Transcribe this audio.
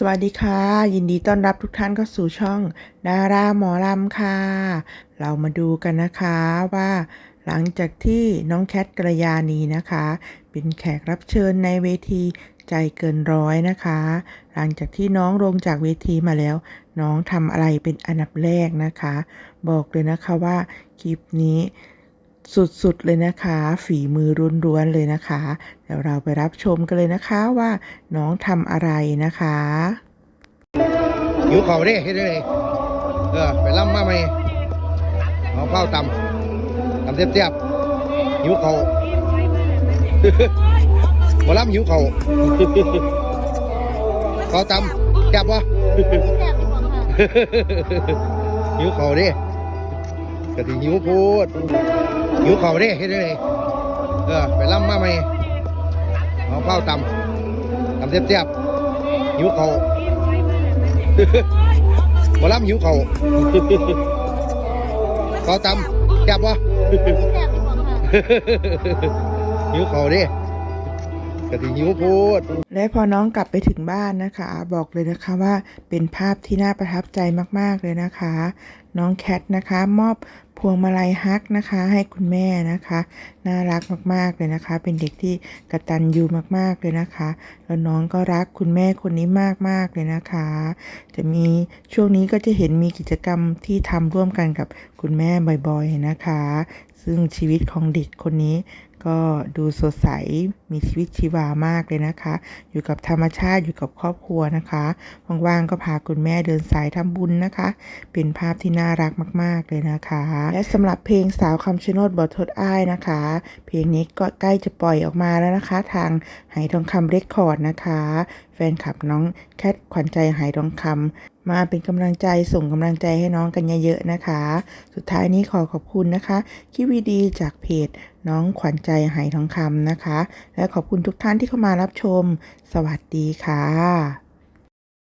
สวัสดีค่ะ ยินดีต้อนรับทุกท่านเข้าสู่ช่องดาราหมอลำค่ะ เรามาดูกันนะคะว่าหลังจากที่น้องแคทกระยานีนะคะ เป็นแขกรับเชิญในเวทีใจเกินร้อยนะคะ หลังจากที่น้องลงจากเวทีมาแล้ว น้องทำอะไรเป็นอันดับแรกนะคะ บอกเลยนะคะว่าคลิปนี้ สุดๆเลยนะคะ ฝีมือล้วนๆเลยนะคะเดี๋ยวเราไปรับชมกันเลยนะคะว่าน้องทำอะไรนะคะหิวเขาเด้เฮ็ดได้เลยเออไปล่ำมาไหมเอาข้าวตำตำเทียบๆหิวเขาบ่ล่ำหิวเขาข้าวตำจับวะหิวเขาเด้ กะทิหิวโพูดหิวเขาเด้เฮ็ดได้เลยเออไปล่ำมาไหมเอาข้าวตำตำเทียบๆหิวเขาบ่ล่ำหิวเขาเขาตำจับวะหิวเขาเดิ กะทิหิวพูด และพอน้องกลับไปถึงบ้านนะคะ บอกเลยนะคะว่าเป็นภาพที่น่าประทับใจมากๆเลยนะคะ น้องแคทนะคะ มอบพวงมาลัยฮักนะคะ ให้คุณแม่นะคะ น่ารักมากๆเลยนะคะ เป็นเด็กที่กระตันยูมากๆเลยนะคะแล้วน้องก็รักคุณแม่คนนี้มากๆเลยนะคะ จะมีช่วงนี้ก็จะเห็นมีกิจกรรมที่ทำร่วมกันกับคุณแม่บ่อยๆนะคะ ซึ่งชีวิตของเด็กคนนี้ ก็ดูสดใสมีชีวิตชีวามากเลยนะคะ อยู่กับธรรมชาติอยู่กับครอบครัวนะคะว่างๆก็พาคุณแม่เดินสายทำบุญนะคะ เป็นภาพที่น่ารักมาก ๆเลยนะคะ และสำหรับเพลงสาวคำชะโนดบททดอ้ายนะคะ เพลงนี้ก็ใกล้จะปล่อยออกมาแล้วนะคะ ทางไหทองคำเรคคอร์ดนะคะ แฟนคลับน้องแคทขวัญใจไหทองคำมาเป็นกำลังใจส่งกำลังใจให้น้องกันเยอะๆนะคะ สุดท้ายนี้ขอขอบคุณนะคะ คลิปวิดีจากเพจน้องขวัญใจหายทองคำนะคะ และขอบคุณทุกท่านที่เข้ามารับชม สวัสดีค่ะ